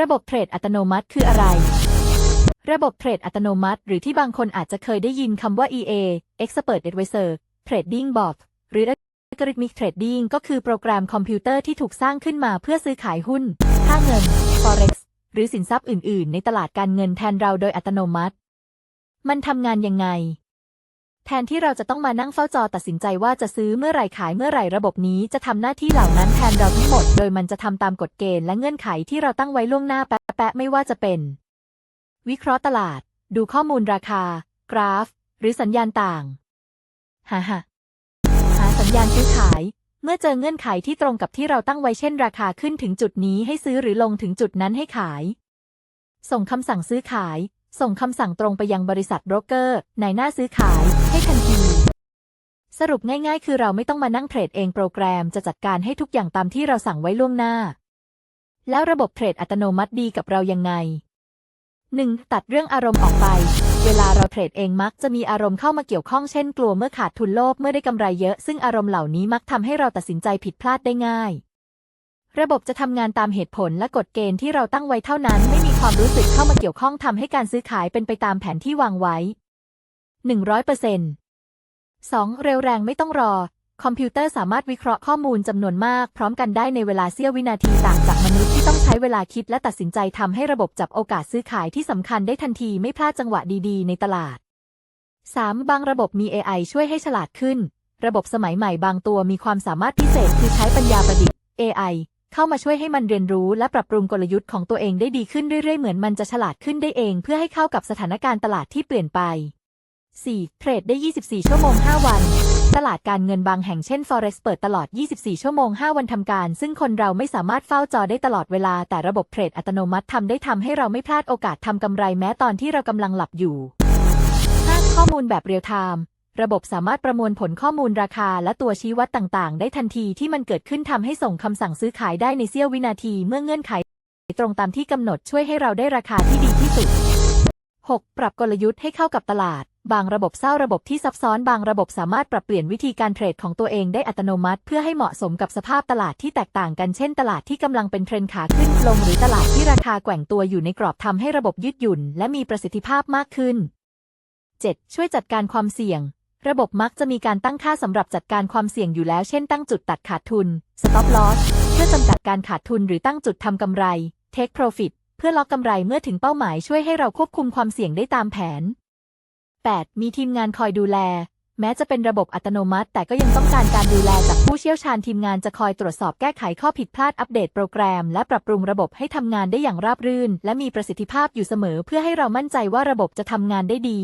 ระบบเทรดอัตโนมัติคืออะไร ระบบเทรดอัตโนมัติ หรือที่บางคนอาจจะเคยได้ยินคำว่า EA Expert Advisor Trading Bot หรือ Algorithmic Trading ก็คือโปรแกรมคอมพิวเตอร์ที่ถูกสร้างขึ้นมาเพื่อซื้อขายหุ้น ค่าเงิน Forex หรือสินทรัพย์อื่น ๆ ในตลาดการเงินแทนเราโดยอัตโนมัติ มันทำงานยังไง แทนที่เราจะต้องมานั่งเฝ้าจอตัดสินใจว่าจะซื้อเมื่อไหร่ขายเมื่อไหร่ระบบนี้จะทำหน้าที่เหล่านั้นแทนเราทั้งหมด โดยมันจะทำตามกฎเกณฑ์และเงื่อนไขที่เราตั้งไว้ล่วงหน้าแปะๆไม่ว่าจะเป็น วิเคราะห์ตลาด ดูข้อมูลราคา กราฟ หรือสัญญาณต่างหาหาหาสัญญาณซื้อขาย เมื่อเจอเงื่อนไขที่ตรงกับที่เราตั้งไว้เช่น ราคาขึ้นถึงจุดนี้ให้ซื้อหรือลงถึงจุดนั้นให้ขาย ส่งคำสั่งซื้อขาย ส่งคำสั่งตรงไปยังบริษัทโบรกเกอร์ในหน้าซื้อขายให้ทันที สรุปง่ายๆ คือเราไม่ต้องมานั่งเทรดเองโปรแกรมจะจัดการให้ทุกอย่างตามที่เราสั่งไว้ล่วงหน้า แล้วระบบเทรดอัตโนมัติดีกับเรายังไง 1. ตัดเรื่องอารมณ์ออกไป เวลาเราเทรดเองมักจะมีอารมณ์เข้ามาเกี่ยวข้องเช่น กลัวเมื่อขาดทุนโลภเมื่อได้กำไรเยอะ ซึ่งอารมณ์เหล่านี้มักทำให้เราตัดสินใจผิดพลาดได้ง่าย ระบบจะทำงานตามเหตุผลและกฎเกณฑ์ที่เราตั้งไว้เท่านั้น ไม่มีความรู้สึกเข้ามาเกี่ยวข้องทำให้การซื้อขายเป็นไปตามแผนที่วางไว้ 100% 2. เร็วแรงไม่ต้องรอ คอมพิวเตอร์สามารถวิเคราะห์ข้อมูลจำนวนมาก พร้อมกันได้ในเวลาเสี้ยววินาทีต่างจากมนุษย์ที่ต้องใช้เวลาคิดและตัดสินใจทำให้ระบบจับโอกาสซื้อขายที่สำคัญได้ทันทีไม่พลาดจังหวะดีๆ ในตลาด 3. บางระบบมี AI ช่วยให้ฉลาดขึ้น ระบบสมัยใหม่บางตัวมีความสามารถพิเศษคือใช้ปัญญาประดิษฐ์ AI เข้ามาช่วยให้มันเรียนรู้และปรับปรุงกลยุทธ์ของตัวเองได้ดีขึ้นเรื่อยๆ เหมือนมันจะฉลาดขึ้นได้เอง เพื่อให้เข้ากับสถานการณ์ตลาดที่เปลี่ยนไป 4. เทรดได้ 24 ชั่วโมง 5 วัน ตลาดการเงินบางแห่งเช่น Forex เปิดตลอด 24 ชั่วโมง 5 วันทำการ ซึ่งคนเราไม่สามารถเฝ้าจอได้ตลอดเวลา แต่ระบบเทรดอัตโนมัติทำได้ทำให้เราไม่พลาดโอกาสทำกำไรแม้ตอนที่เรากำลังหลับอยู่ 5. ข้อมูลแบบเรียลไทม์ ระบบสามารถประมวลผลข้อมูลราคาและตัวชี้วัดต่างๆ ได้ทันทีที่มันเกิดขึ้นทำให้ส่งคำสั่งซื้อขายได้ในเสี้ยววินาทีเมื่อเงื่อนไข ตรงตามที่กำหนดช่วยให้เราได้ราคาที่ดีที่สุด 6. ปรับกลยุทธ์ให้เข้ากับตลาด บางระบบเศร้าระบบที่ซับซ้อนบางระบบสามารถปรับเปลี่ยนวิธีการเทรดของตัวเองได้อัตโนมัติ เพื่อให้เหมาะสมกับสภาพตลาดที่แตกต่างกันเช่น ตลาดที่กำลังเป็นเทรนขาขึ้นลงหรือตลาดที่ราคาแกว่งตัวอยู่ในกรอบทำให้ระบบยืดหยุ่น และมีประสิทธิภาพมากขึ้น 7. ช่วยจัดการความเสี่ยง ระบบมักจะมีการตั้งค่าสำหรับจัดการความเสี่ยงอยู่แล้ว เช่นตั้งจุดตัดขาดทุน stop loss เพื่อจำกัดการขาดทุนหรือตั้งจุดทำกำไร take profit เพื่อล็อกกำไรเมื่อถึงเป้าหมายช่วยให้เราควบคุมความเสี่ยงได้ตามแผน 8. มีทีมงานคอยดูแล แม้จะเป็นระบบอัตโนมัติ แต่ก็ยังต้องการการดูแลจากผู้เชี่ยวชาญทีมงานจะคอยตรวจสอบแก้ไขข้อผิดพลาดอัปเดตโปรแกรม และปรับปรุงระบบให้ทำงานได้อย่างราบรื่น และมีประสิทธิภาพอยู่เสมอ เพื่อให้เรามั่นใจว่าระบบจะทำงานได้ดี